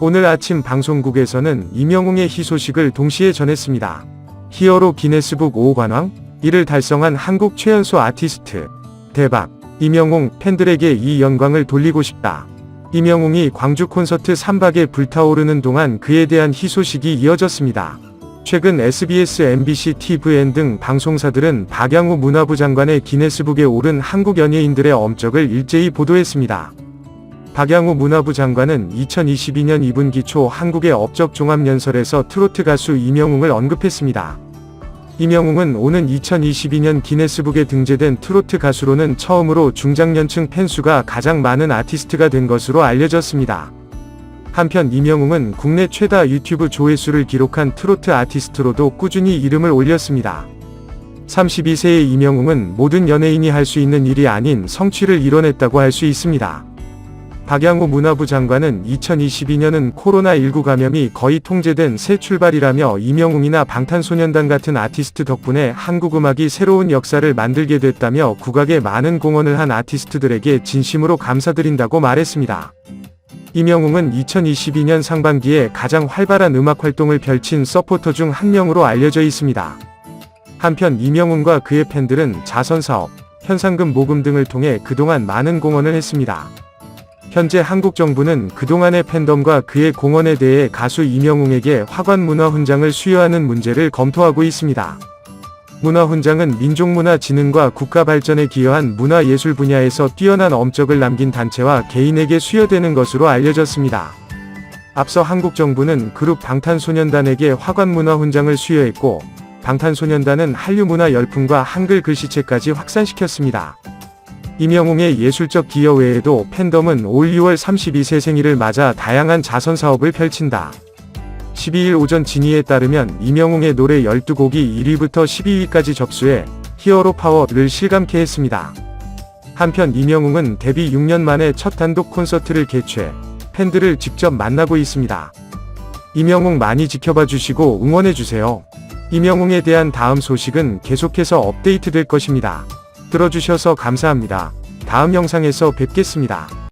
오늘 아침 방송국에서는 임영웅의 희소식을 동시에 전했습니다. 히어로 기네스북 5 관왕, 이를 달성한 한국 최연소 아티스트. 대박. 임영웅 팬들에게 이 영광을 돌리고 싶다. 임영웅이 광주 콘서트 3박에 불타오르는 동안 그에 대한 희소식이 이어졌습니다. 최근 SBS, MBC, TVN 등 방송사들은 박양우 문화부 장관의 기네스북에 오른 한국 연예인들의 업적을 일제히 보도했습니다. 박양우 문화부 장관은 2022년 2분기 초 한국의 업적 종합연설에서 트로트 가수 임영웅을 언급했습니다. 임영웅은 오는 2022년 기네스북에 등재된 트로트 가수로는 처음으로 중장년층 팬수가 가장 많은 아티스트가 된 것으로 알려졌습니다. 한편 임영웅은 국내 최다 유튜브 조회수를 기록한 트로트 아티스트로도 꾸준히 이름을 올렸습니다. 32세의 임영웅은 모든 연예인이 할 수 있는 일이 아닌 성취를 이뤄냈다고 할 수 있습니다. 박양호 문화부 장관은 2022년은 코로나19 감염이 거의 통제된 새 출발이라며 임영웅이나 방탄소년단 같은 아티스트 덕분에 한국 음악이 새로운 역사를 만들게 됐다며 국악에 많은 공헌을 한 아티스트들에게 진심으로 감사드린다고 말했습니다. 임영웅은 2022년 상반기에 가장 활발한 음악 활동을 펼친 서포터 중 한 명으로 알려져 있습니다. 한편 임영웅과 그의 팬들은 자선사업, 현상금 모금 등을 통해 그동안 많은 공헌을 했습니다. 현재 한국 정부는 그동안의 팬덤과 그의 공헌에 대해 가수 임영웅에게 화관 문화 훈장을 수여하는 문제를 검토하고 있습니다. 문화 훈장은 민족문화 진흥과 국가 발전에 기여한 문화예술 분야에서 뛰어난 업적을 남긴 단체와 개인에게 수여되는 것으로 알려졌습니다. 앞서 한국 정부는 그룹 방탄소년단에게 화관 문화 훈장을 수여했고, 방탄소년단은 한류 문화 열풍과 한글 글씨체까지 확산시켰습니다. 임영웅의 예술적 기여 외에도 팬덤은 올 2월 32세 생일을 맞아 다양한 자선 사업을 펼친다. 12일 오전 진위에 따르면 임영웅의 노래 12곡이 1위부터 12위까지 접수해 히어로 파워를 실감케 했습니다. 한편 임영웅은 데뷔 6년 만에 첫 단독 콘서트를 개최, 팬들을 직접 만나고 있습니다. 임영웅 많이 지켜봐 주시고 응원해 주세요. 임영웅에 대한 다음 소식은 계속해서 업데이트 될 것입니다. 들어주셔서 감사합니다. 다음 영상에서 뵙겠습니다.